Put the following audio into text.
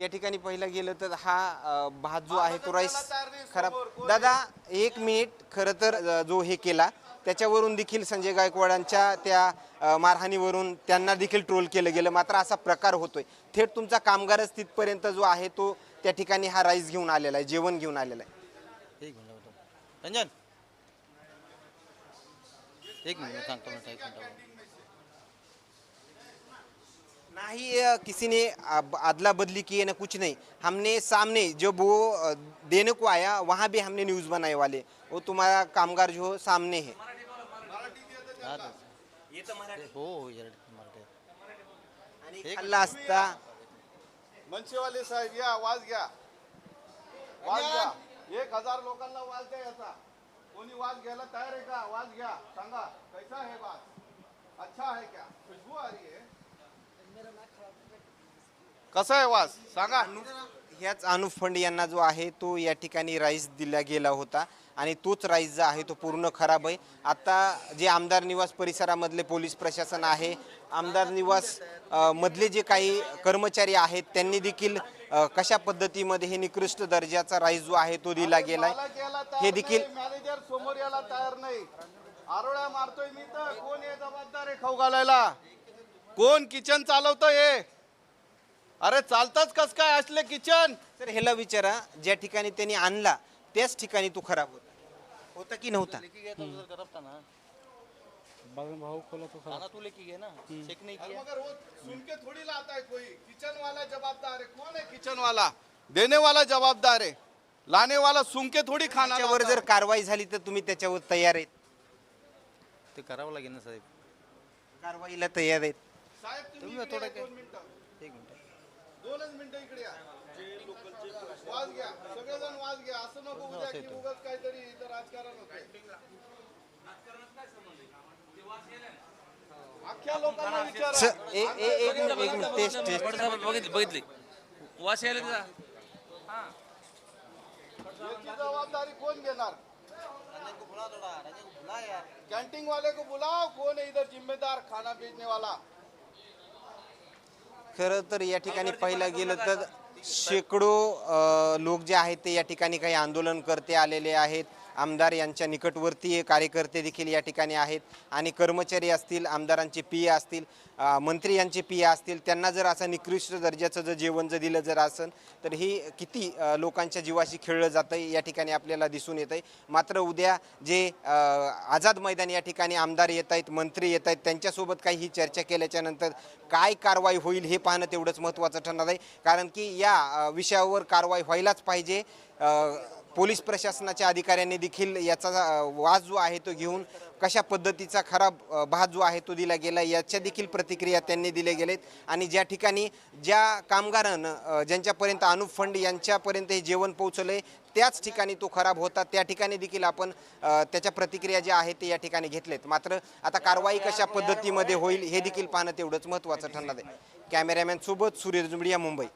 या ठिकाणी पहिलं गेलं तर हा अ, भात जो आहे तो राईस खराब. दादा एक मिनिट. खरं तर अ, जो हे केला त्याच्यावरून देखील संजय गायकवाडांच्या त्या अ, मारहाणीवरून त्यांना देखील ट्रोल केलं गेलं. मात्र असा प्रकार होतोय. थेट तुमचा कामगारच तिथपर्यंत जो आहे तो त्या ठिकाणी हा राईस घेऊन आलेला आहे जेवण घेऊन आलेला आहे. एक मिनिट रंजन. एक मिनिट सांगतो म्हणता एक मिनिट. ही किसी ने अदला बदली की है ना कुछ नहीं। हमने सामने जब वो देने को आया वहाँ भी हमने न्यूज़ बनाए वाले। वो तुम्हारा कामगार जो सामने है। तो या एक हज़ार का? कैसा है अच्छा है क्या? खुशबू आ रही है. कसा आहे वाज सांगा. ह्याच अनुप फंड यांना जो आहे तो या ठिकाणी राईस दिला गेला होता. आणि तोच राईस जो आहे तो पूर्ण खराब आहे. आता जे आमदार निवास परिसरामधले पोलीस प्रशासन आहे आमदार निवास अ, मधले जे काही कर्मचारी आहेत त्यांनी देखील अ, कशा पद्धतीमध्ये हे निकृष्ट दर्जाचा राईस जो आहे तो दिला गेलाय. घ्यायला हे देखील मॅनेजर समोर यायला तयार नाही. आरोळ्या मारतोय मी तर. कोण आहे जबाबदार आहे खाऊ घालायला? कोण किचन चालवतोय हे? अरे चालतच कस काय असले किचन? तर ह्याला विचारा ज्या ठिकाणी त्यांनी आणला त्याच ठिकाणी तो खराब होता. होता की नव्हता? भाव खोला तो खाना तू लेके गया ना. चेक नहीं अरे किया मगर वो सुन के थोड़ी लाता है कोई. किचन वाला जवाबदार है कौन है किचन वाला देने वाला जवाबदार है लाने वाला सुन के थोड़ी खाना त्याच्यावर जर कारवाई झाली तर तुम्ही त्याच्यावर तयार आहेत. ते करावं लागेल ना साहेब. कारवाईला तयार आहेत. साहेब तुम्ही थोडं दोन मिनिटं. एक मिनिट. दोनच मिनिटं इकडे या. वाज घ्या. सगळेजण वाज घ्या. असं नको उद्या की. उगाच काहीतरी इथं राजकारण अख्ख्या लोकांना विचारा. ए- ए- एक मिनिट एक मिनिट. टेस्ट टेस्ट बघितली बघितली. वास यायला तिचा याची जबाबदारी कोण घेणार? कैंटीन वाले को बुलाओ कौन है इधर जिम्मेदार? खाना बेचने वाला खरं तर या ठिकाणी पाहिलं गेलं तर शेकडो लोक जे आहेत ते या ठिकाणी काही आंदोलन करते आलेले आहेत. आमदार यांच्या निकटवर्तीय कार्यकर्ते देखील या ठिकाणी आहेत आणि कर्मचारी असतील आमदारांचे पी असतील मंत्री यांचे पी असतील त्यांना जर असं निकृष्ट दर्जाचं जर जेवण जर दिलं जर असेल तर ही किती लोकांच्या जीवाशी खेळलं जातं या ठिकाणी आपल्याला दिसून येत आहे मात्र उद्या जे आझाद मैदान या ठिकाणी आमदार येत आहेत मंत्री येत आहेत त्यांच्यासोबत काही ही चर्चा केल्याच्यानंतर काय कारवाई होईल हे पाहणं तेवढंच महत्त्वाचं ठरणार आहे. कारण की या या विषयावर कारवाई व्हायलाच पाहिजे. पोलीस प्रशासनाच्या अधिकाऱ्यांनी देखील याचा अ, वाद जो आहे तो घेऊन कशा पद्धतीचा खराब अ, भात जो आहे तो दिला गेला याच्या देखील प्रतिक्रिया त्यांनी दिल्या गेलेत. आणि ज्या ठिकाणी ज्या कामगारानं ज्यांच्यापर्यंत अनुप फंड यांच्यापर्यंत हे जेवण पोहोचलं आहे त्याच ठिकाणी तो खराब होता. त्या ठिकाणी देखील आपण त्याच्या प्रतिक्रिया ज्या आहेत ते या ठिकाणी घेतलेत. मात्र आता कारवाई कशा पद्धतीमध्ये होईल हे देखील पाहणं तेवढंच महत्त्वाचं ठरणार आहे. कॅमेरामॅनसोबत सूर्य जुंबडिया मुंबई.